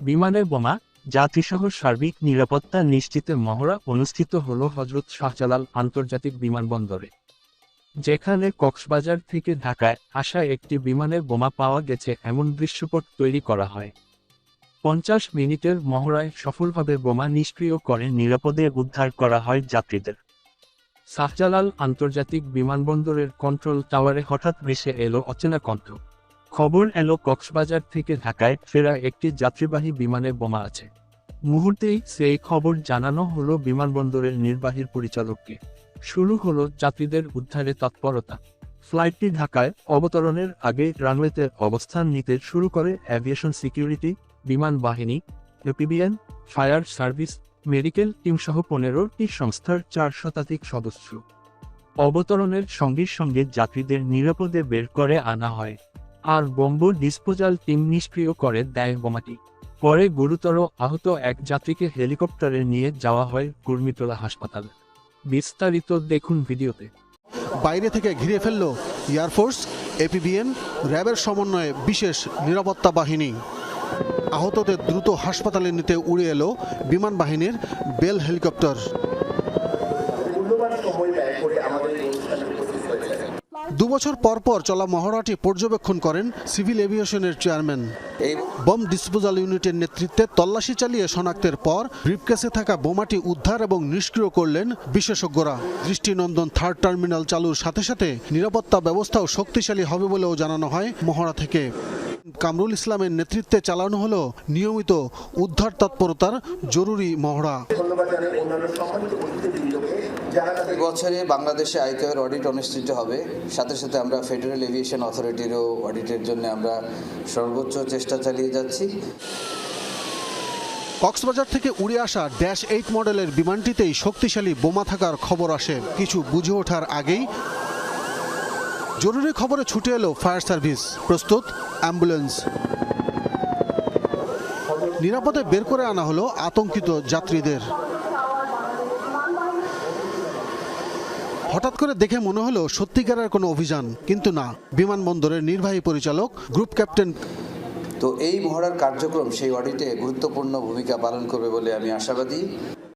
বিমানের বোমা যাত্রীসহ সার্বিক নিরাপত্তা নিশ্চিতে মহড়া অনুষ্ঠিত হল হজরত শাহজালাল আন্তর্জাতিক বিমানবন্দরে। যেখানে কক্সবাজার থেকে ঢাকায় আসা একটি বিমানের বোমা পাওয়া গেছে এমন দৃশ্যপট তৈরি করা হয়। পঞ্চাশ মিনিটের মহড়ায় সফলভাবে বোমা নিষ্ক্রিয় করে নিরাপদে উদ্ধার করা হয় যাত্রীদের। শাহজালাল আন্তর্জাতিক বিমানবন্দরের কন্ট্রোল টাওয়ারে হঠাৎ ভেসে এলো অচেনা কণ্ঠ। খবর এলো কক্সবাজার থেকে ঢাকায় ফেরা একটি যাত্রীবাহী বিমানে বোমা আছে। মুহূর্তেই সেই খবর জানানো হলো বিমানবন্দরের নির্বাহীর পরিচালককে। শুরু হলো যাত্রীদের উদ্ধারে তৎপরতা। ফ্লাইটটি ঢাকায় অবতরণের আগে রানওয়েতে অবস্থান নিতে শুরু করে অ্যাভিয়েশন সিকিউরিটি, বিমান বাহিনী, APBN, fire service, medical team সহ পনেরোটি সংস্থার চার শতাধিক সদস্য। অবতরণের সঙ্গে সঙ্গে যাত্রীদের নিরাপদে বের করে আনা হয়। আর বোম্ব ডিসপোজাল টিম নিষ্ক্রিয় করে দেয় বোমাটি। পরে গুরুতর আহত এক যাত্রীকে হেলিকপ্টারে নিয়ে যাওয়া হয় কুর্মিটোলা হাসপাতালে। বিস্তারিত দেখুন ভিডিওতে। বাইরে থেকে ঘিরে ফেলল এয়ারফোর্স এপিবিএন র্যাবের সমন্বয়ে বিশেষ নিরাপত্তা বাহিনী। আহতদের দ্রুত হাসপাতালে নিতে উড়ে এলো বিমান বাহিনীর বেল হেলিকপ্টার। দুবছর পর পর চলা মহড়াটি পর্যবেক্ষণ করেন সিভিল এভিয়েশনের চেয়ারম্যান। এই বম ডিসপোজাল ইউনিটের নেতৃত্বে তল্লাশি চালিয়ে শনাক্তের পর ব্রিফকেসে থাকা বোমাটি উদ্ধার এবং নিষ্ক্রিয় করলেন বিশেষজ্ঞরা। দৃষ্টিনন্দন থার্ড টার্মিনাল চালুর সাথে সাথে নিরাপত্তা ব্যবস্থাও শক্তিশালী হবে বলেও জানানো হয় মহড়া থেকে। কামরুল ইসলামের নেতৃত্বে চালানো হলো নিয়মিত উদ্ধার তৎপরতার জরুরি মহড়া। বছরে বাংলাদেশে আইকিউর অডিট অনুষ্ঠিত হবে। সাথে সাথে আমরা ফেডারেল এভিয়েশন অথরিটিরও অডিটের জন্য আমরা সর্বোচ্চ চেষ্টা চালিয়ে যাচ্ছি। কক্সবাজার থেকে উড়ে আসা ড্যাশ এইট মডেলের বিমানটিতেই শক্তিশালী বোমা থাকার খবর আসে। কিছু বুঝে ওঠার আগেই জরুরি খবরে ছুটে এলো ফায়ার সার্ভিস, প্রস্তুত, অ্যাম্বুলেন্স। নিরাপদে বের করে আনা হলো আতঙ্কিত যাত্রীদের। হঠাৎ করে দেখে মনে হলো সত্যিকারের কোনো অভিযান, কিন্তু না। বিমানবন্দরের নির্বাহী পরিচালক, গ্রুপ ক্যাপ্টেন তো এই মহড়ার কার্যক্রম সেই অডিটে গুরুত্বপূর্ণ ভূমিকা পালন করবে বলে আমি আশাবাদী।